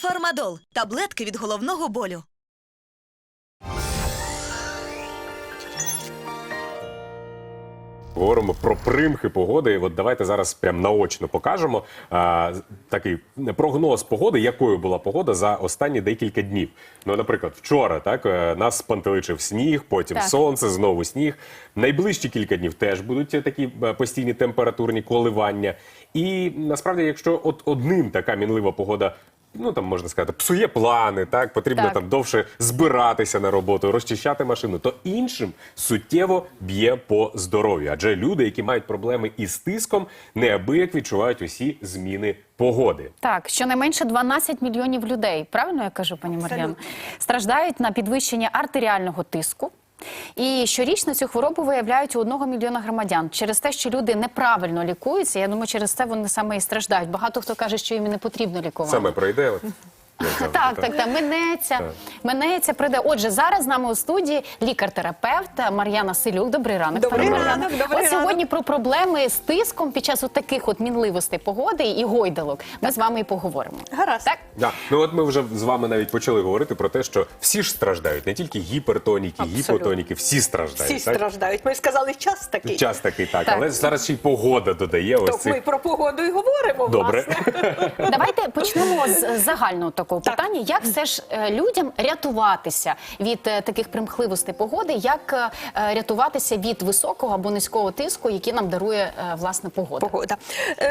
Фармадол таблетки від головного болю. Говоримо про примхи погоди. І от давайте зараз прям наочно покажемо а, такий прогноз погоди, якою була погода за останні декілька днів. Ну, наприклад, вчора так е, нас спантеличив сніг, потім Так. сонце, знову сніг. Найближчі кілька днів теж будуть такі е, постійні температурні коливання. І насправді, якщо от одним така мінлива погода. Ну там можна сказати, псує плани, так потрібно Так. там довше збиратися на роботу, розчищати машину, то іншим суттєво б'є по здоров'ю. Адже люди, які мають проблеми із тиском, неабияк відчувають усі зміни погоди. Так, щонайменше 12 мільйонів людей, правильно я кажу, пані Мар'ян, страждають на підвищення артеріального тиску. І щорічно цю хворобу виявляють у одного мільйона громадян. Через те, що люди неправильно лікуються, я думаю, через це вони саме і страждають. Багато хто каже, що їм не потрібно лікувати. Саме пройде. Так, так, так, минеться, минеться, прийде. Отже, зараз з нами у студії лікар-терапевт Мар'яна Силюк. Добрий ранок. Добрий пані ранок, добрий От сьогодні про проблеми з тиском під час от таких от мінливостей погоди і гойдалок. Ми з вами і поговоримо. Гаразд. Так? Да. Ну от ми вже з вами навіть почали говорити про те, що всі ж страждають, не тільки гіпертоніки, Абсолютно. гіпотоніки, всі страждають. Всі так? страждають. Ми сказали час такий. Час такий, так, Так. але зараз ще й погода додає ось То цих. ми про погоду і говоримо. Добре. власне. Давайте почнемо з загального такого Так. питання. Як все ж е, людям рятуватися від е, таких примхливостей погоди, як е, рятуватися від високого або низького тиску, який нам дарує власне погода? Погода.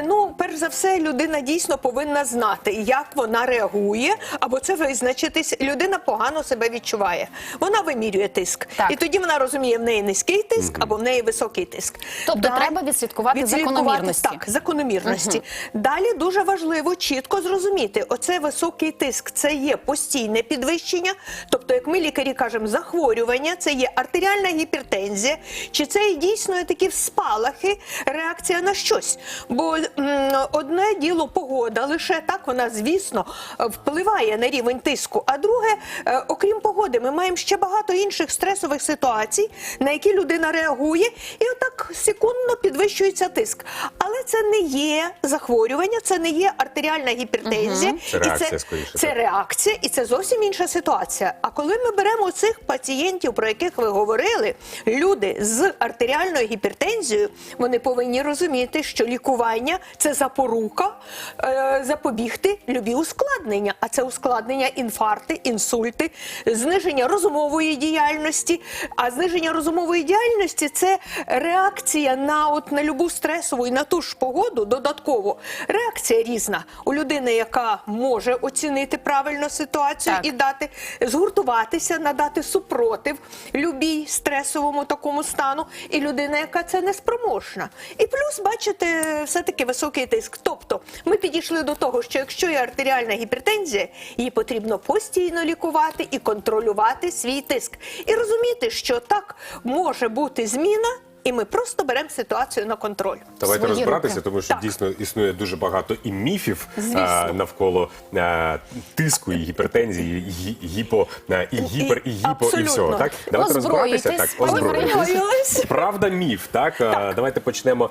Ну, перш за все, людина дійсно повинна знати, як вона реагує, або це визначитись. Людина погано себе відчуває. Вона вимірює тиск. Так. І тоді вона розуміє, в неї низький тиск або в неї високий тиск. Тобто треба відслідкувати закономірності. Так, закономірності. Далі дуже важливо чітко зрозуміти, оце високий тиск, це є постійне підвищення. Тобто, як ми лікарі кажемо, захворювання, це є артеріальна гіпертензія, чи це є дійсно такі спалахи, реакція на щось. Бо м, одне діло погода, лише так вона, звісно, впливає на рівень тиску. А друге, е, окрім погоди, ми маємо ще багато інших стресових ситуацій, на які людина реагує, і отак секундно підвищується тиск. Але це не є захворювання, це не є артеріальна гіпертензія. Це І реакція, скоріше, Це реакція, і це зовсім інша ситуація. А коли ми беремо цих пацієнтів, про яких ви говорили, люди з артеріальною гіпертензією, вони повинні розуміти, що лікування це запорука е, запобігти любі ускладнення. А це ускладнення інфаркти, інсульти, зниження розумової діяльності. А зниження розумової діяльності це реакція на от на любу стресову і на ту ж погоду додатково. Реакція різна у людини, яка може оцінити правильно ситуацію Так. і дати згуртуватися, надати супротив любій стресовому такому стану, і людина, яка це не спроможна. І плюс, бачите, все-таки високий тиск. Тобто, ми підійшли до того, що якщо є артеріальна гіпертензія, її потрібно постійно лікувати і контролювати свій тиск. І розуміти, що так може бути зміна, і ми просто беремо ситуацію на контроль. Давайте Свої розбиратися, руки. тому що Так. дійсно існує дуже багато і міфів а, навколо а, тиску, і гіпертензії, і гі- гіпо, і гіпер, і гіпо, і абсолютно. всього. Так, давайте розбиратися. Так, озброїтесь. Правда, міф. Так, А, давайте почнемо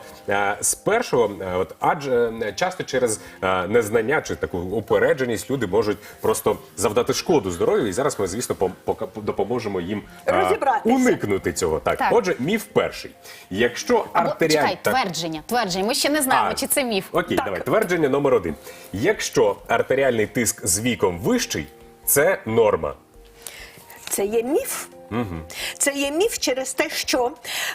з першого. От адже е, часто через незнання чи таку упередженість люди можуть просто завдати шкоду здоров'ю. І зараз ми, звісно, пом- допоможемо їм уникнути цього. Так, Так. отже, міф перший. Якщо Або артеріаль... чекай, так. твердження. Твердження. Ми ще не знаємо, А, чи це міф. Окей, Так. давай. Твердження номер один. Якщо артеріальний тиск з віком вищий, це норма. Це є міф. Це є міф через те, що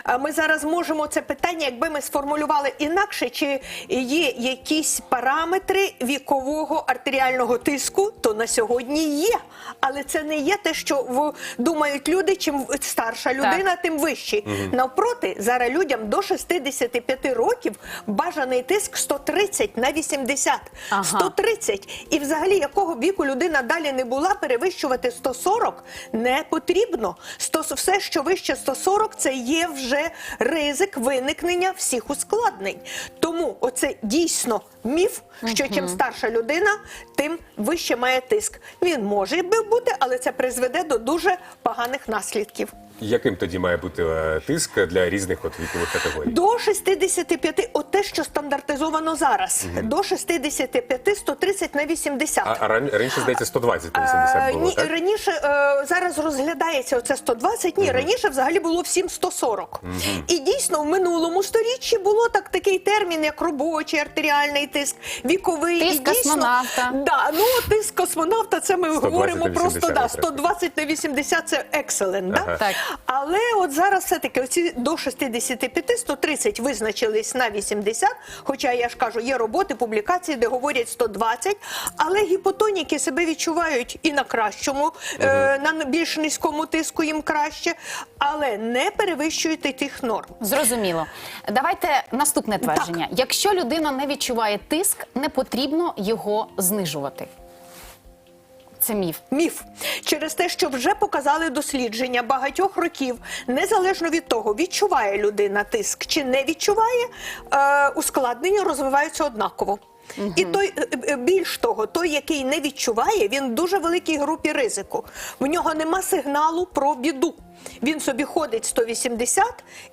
е, ми зараз можемо це питання, якби ми сформулювали інакше, чи є якісь параметри вікового артеріального тиску, то на сьогодні є. Але це не є те, що в- думають люди, чим старша людина, тим вищий. Навпроти, зараз людям до 65 років бажаний тиск 130 на 80. Ага. 130. І взагалі, якого віку людина далі не була, перевищувати 140 не потрібно. 100, все, що вище 140, це є вже ризик виникнення всіх ускладнень. Тому оце дійсно міф, що чим старша людина, тим вище має тиск. Він може бути, але це призведе до дуже поганих наслідків. Яким тоді має бути е, тиск для різних от вікових категорій? До 65, от те, що стандартизовано зараз, до 65 130 на 80. А, а раніше, здається, 120 на 80 Е, було, ні, так? раніше е, зараз розглядається оце 120, ні, раніше взагалі було всім 140. І дійсно в минулому сторіччі було так такий термін, як робочий артеріальний тиск, віковий Тиск і дійсно, космонавта. Да, ну тиск космонавта, це ми говоримо просто 80 да, треба. 120 на 80 це екселент. Ага. Да? Так. Але от зараз все-таки оці до 65, 130 визначились на 80, хоча я ж кажу, є роботи, публікації, де говорять 120, але гіпотоніки себе відчувають і на кращому, е, на більш низькому тиску їм краще, але не перевищуєте тих норм. Зрозуміло. Давайте наступне твердження. Якщо людина не відчуває тиск, не потрібно його знижувати. Це міф. Міф через те, що вже показали дослідження багатьох років, незалежно від того, відчуває людина тиск чи не відчуває, е, ускладнення розвиваються однаково. І той е, е, більш того, той, який не відчуває, він в дуже великій групі ризику. В нього нема сигналу про біду. Він собі ходить 180,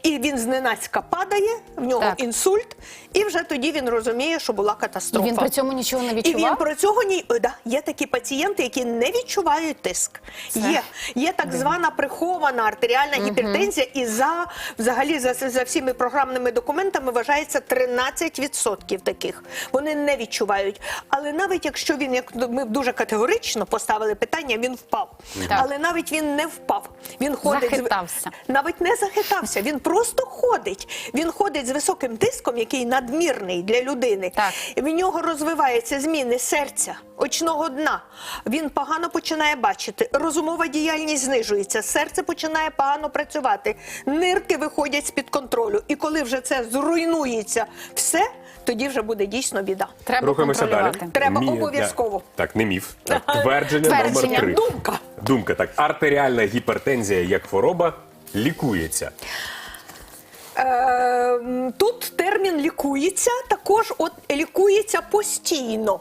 і він зненацька падає, в нього Так. інсульт, і вже тоді він розуміє, що була І катастрофа. він при цьому нічого не І він про цього ні да, є такі пацієнти, які не відчувають тиск. Є, є так звана прихована артеріальна гіпертензія, і за взагалі за, за всіми програмними документами вважається 13% таких. Вони не відчувають. Але навіть якщо він, як ми дуже категорично поставили питання, він впав. Так. Але навіть він не впав. Він ходить з- Захитався. навіть не захитався. Він просто ходить. Він ходить з високим тиском, який надмірний для людини. Так. В нього розвиваються зміни серця, очного дна. Він погано починає бачити. Розумова діяльність знижується, серце починає погано працювати, нирки виходять з під контролю. І коли вже це зруйнується все, тоді вже буде дійсно біда. Треба Рухаємося далі. контролювати. Треба Мі- обов'язково. Так, не міф. Так, твердження, Твердження. номер три. Думка. Думка, так. Артеріальна гіпертензія як хвороба лікується. Е, м, тут термін лікується, також от лікується постійно.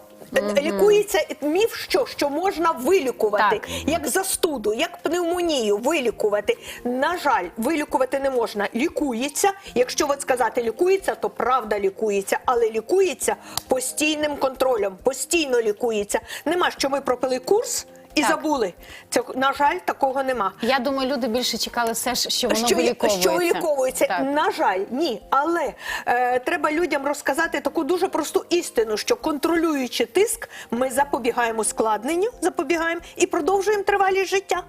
Лікується міф, що, що можна вилікувати, Так. як застуду, як пневмонію вилікувати. На жаль, вилікувати не можна. Лікується. Якщо от сказати лікується, то правда лікується, але лікується постійним контролем. Постійно лікується. Нема, що ми пропили курс і Так. забули. Це на жаль, такого нема. Я думаю, люди більше чекали все ж, що воно Що, виліковується. що виліковується. Так. На жаль, ні. Але е, треба людям розказати таку дуже просту істину, що контролюючи тиск, ми запобігаємо складненню, запобігаємо і продовжуємо тривалість життя.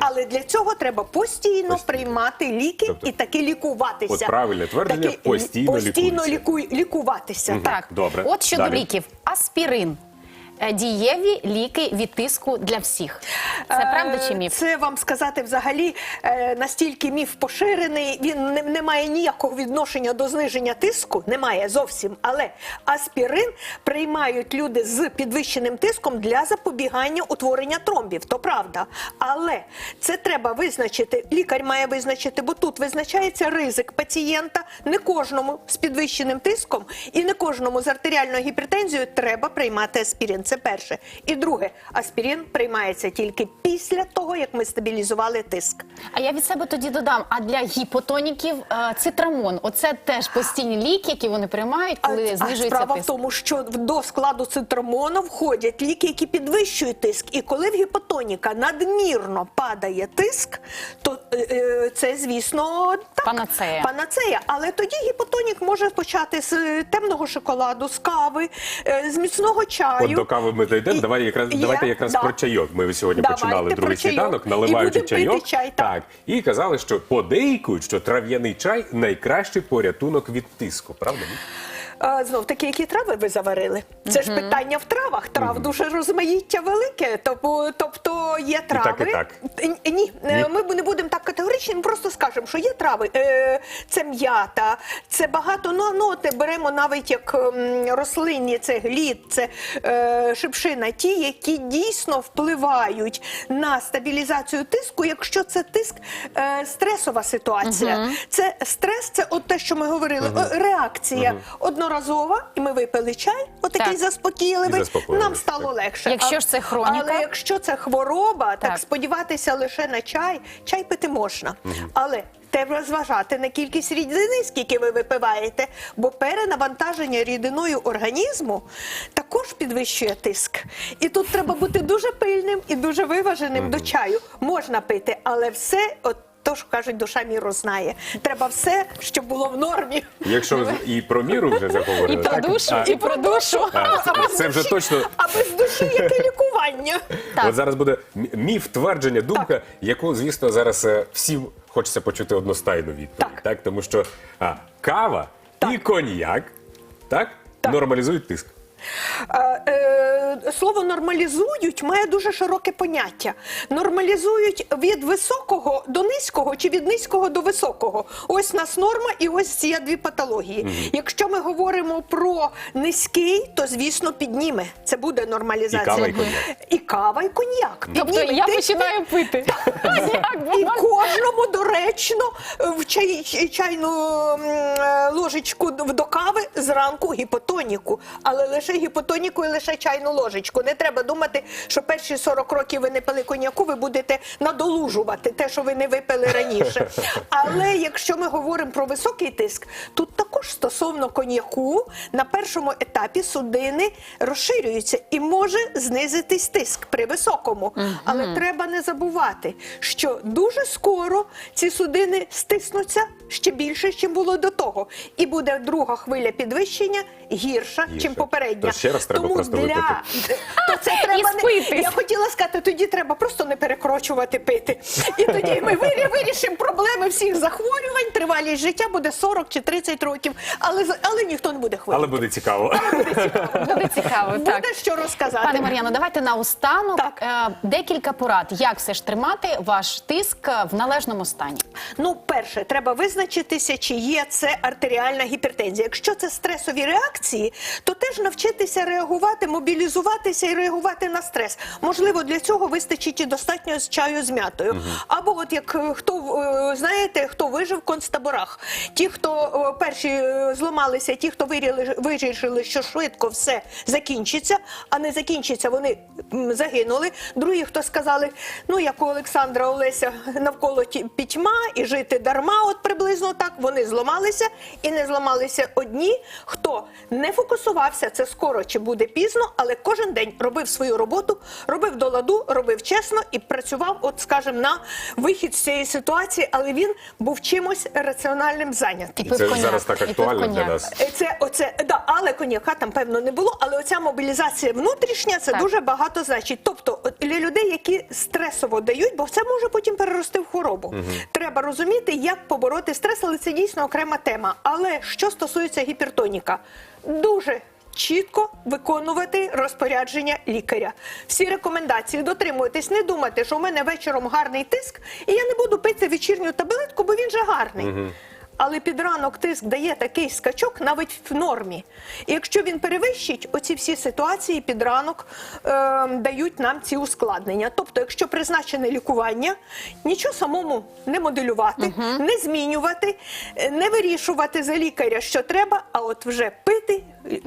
Але для цього треба постійно, Постійно. приймати ліки Тобто, і таки лікуватися. от правильне твердження, Таки постійно постійно лікуватися. Так, Добре. От щодо Далі. ліків. Аспірин. Е, Дієві ліки від тиску для всіх. Це Е, правда чи міф? Це вам сказати взагалі е, настільки міф поширений. Він не, не має ніякого відношення до зниження тиску, немає зовсім. Але аспірин приймають люди з підвищеним тиском для запобігання утворення тромбів. То правда. Але це треба визначити. Лікар має визначити, бо тут визначається ризик пацієнта. Не кожному з підвищеним тиском і не кожному з артеріальною гіпертензією треба приймати аспірин. Це перше. І друге, аспірин приймається тільки після того, як ми стабілізували тиск. А я від себе тоді додам. А для гіпотоніків е, цитрамон. Оце теж постійні ліки, які вони приймають, коли а, а справа тиск. в тому, що до складу цитрамону входять ліки, які підвищують тиск. І коли в гіпотоніка надмірно падає тиск, то е, е, це, звісно, так, Панацея. панацея. Але тоді гіпотонік може почати з темного шоколаду, з кави, е, з міцного чаю. От до кави ми зайдемо. І- Давай якраз є, давайте якраз да. про чайок. Ми сьогодні Давайте починали другий світанок, І наливаючи чайок. чай, так. так. І казали, що подейкують, що трав'яний чай найкращий порятунок від тиску. Правда? А, знов таки, які трави ви заварили? Це ж питання в травах. Трав дуже розмаїття велике. Тобто, тобто є трави. і так. Н- Ні, е, ми не будемо так категоричні, ми просто скажемо, що є трави. Е, Це м'ята, це багато. Ну, ну от беремо навіть як м, рослинні, це глід, це е, шипшина, ті, які дійсно впливають на стабілізацію тиску, якщо це тиск е, стресова ситуація. Це стрес, це от те, що ми говорили, е, реакція одного одноразова, і ми випили чай, отакий Так. І заспокійливий, заспокоїлись, нам стало так. легше. Якщо А- ж це хроніка? Але якщо це хвороба, так, Так. сподіватися лише на чай, чай пити можна. Але треба зважати на кількість рідини, скільки ви випиваєте, бо перенавантаження рідиною організму також підвищує тиск. І тут треба бути дуже пильним і дуже виваженим до чаю. Можна пити, але все, от то що кажуть, душа міру знає. Треба все, щоб було в нормі. Якщо і про міру вже заговорили, І про так? душу, А, і про душу. а, А це вже душі- точно А без душі яке лікування? Так. От зараз буде міф, твердження, думка, яку, звісно, зараз е, всім хочеться почути одностайну відповідь. Так. Тому що а, кава і коньяк так, Так. нормалізують тиск. Е, е, Слово нормалізують має дуже широке поняття. Нормалізують від високого до низького чи від низького до високого. Ось нас норма, і ось ці є дві патології. Якщо ми говоримо про низький, то звісно підніме. Це буде нормалізація. І кава, і коньяк. І кава, і коньяк. Тобто Підніме. я починаю пити. І кожному доречно в чай, чайну е, ложечку до кави зранку гіпотоніку, але лише гіпотоніку і лише чайну ложечку. Не треба думати, що перші 40 років ви не пили коньяку, ви будете надолужувати те, що ви не випили раніше. Але якщо ми говоримо про високий тиск, тут також стосовно коньяку на першому етапі судини розширюються і може знизитись тиск при високому. Але треба не забувати, що дуже скоро ці судини стиснуться ще більше, ніж було до того. І буде друга хвиля підвищення гірша, ніж попередня. То ще раз треба Тому просто для... випити. То це треба не... Я хотіла сказати, тоді треба просто не перекрочувати пити. І тоді ми вирішимо проблеми всіх захворювань, тривалість життя буде 40 чи 30 років, але, але ніхто не буде хворіти. Але буде цікаво. Буде цікаво. Буде Так. що розказати. Пане Мар'яно, давайте наостанок Так. е, декілька порад, як все ж тримати ваш тиск е, в належному стані. Ну, перше, треба визначитися, чи є це артеріальна гіпертензія. Якщо це стресові реакції, то теж навчитися реагувати, мобілізуватися і реагувати на стрес. Можливо, для цього вистачить і достатньо з чаю з м'ятою. Або от як е, хто е, знаєте, хто вижив в концтаборах, ті, хто е, перші зламалися, ті, хто вирішили, що швидко все закінчиться, а не закінчиться, вони загинули. Другі, хто сказали, ну як у Олександра Олеся навколо пітьма і жити дарма, от приблизно так. Вони зламалися і не зламалися одні. Хто не фокусувався, це скоро чи буде пізно, але кожен день робив свою роботу, робив до ладу, робив чесно і працював, от скажімо, на вихід з цієї ситуації, але він був чимось раціональним зайнятий. І Це коньяк, зараз так актуально для нас. Е, Це оце да, але коньяка там певно не було. Але оця мобілізація внутрішня це Так. дуже багато значить. Тобто, для людей, які стресово дають, бо це може потім перерости в хворобу. Треба розуміти, як побороти стрес, але це дійсно окрема тема. Але що стосується гіпертоніка, дуже. Чітко виконувати розпорядження лікаря. Всі рекомендації дотримуйтесь, не думайте, що у мене вечором гарний тиск, і я не буду пити вечірню таблетку, бо він же гарний. Але під ранок тиск дає такий скачок навіть в нормі. І якщо він перевищить, оці всі ситуації під ранок е, дають нам ці ускладнення. Тобто, якщо призначене лікування, нічого самому не моделювати, не змінювати, е, не вирішувати за лікаря, що треба, а от вже пити.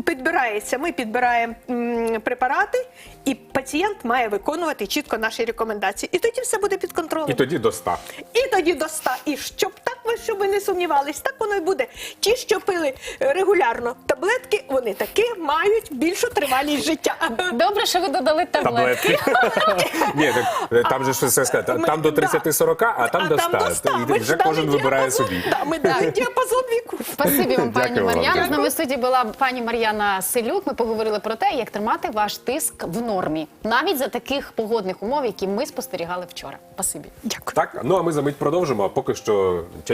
Підбирається, ми підбираємо м, препарати, і пацієнт має виконувати чітко наші рекомендації. І тоді все буде під контролем. І тоді до 100. І тоді до 100. І щоб так ви, щоб ви не сумнівались, так воно і буде. Ті, що пили е, регулярно таблетки, вони таки мають більшу тривалість життя. Добре, що ви додали таблетки. Ні, так, е, там же щось сказати. Там до да. 30-40, а там до 100. І вже кожен вибирає собі. Ми дали діапазон віку. Спасибі вам, пані Мар'яна. З нами в студії була пані Мар'яна Селюк. Ми поговорили про те, як тримати ваш тиск в нормі, навіть за таких погодних умов, які ми спостерігали вчора. Спасибі. Дякую. Так, ну а ми за мить продовжимо, а поки що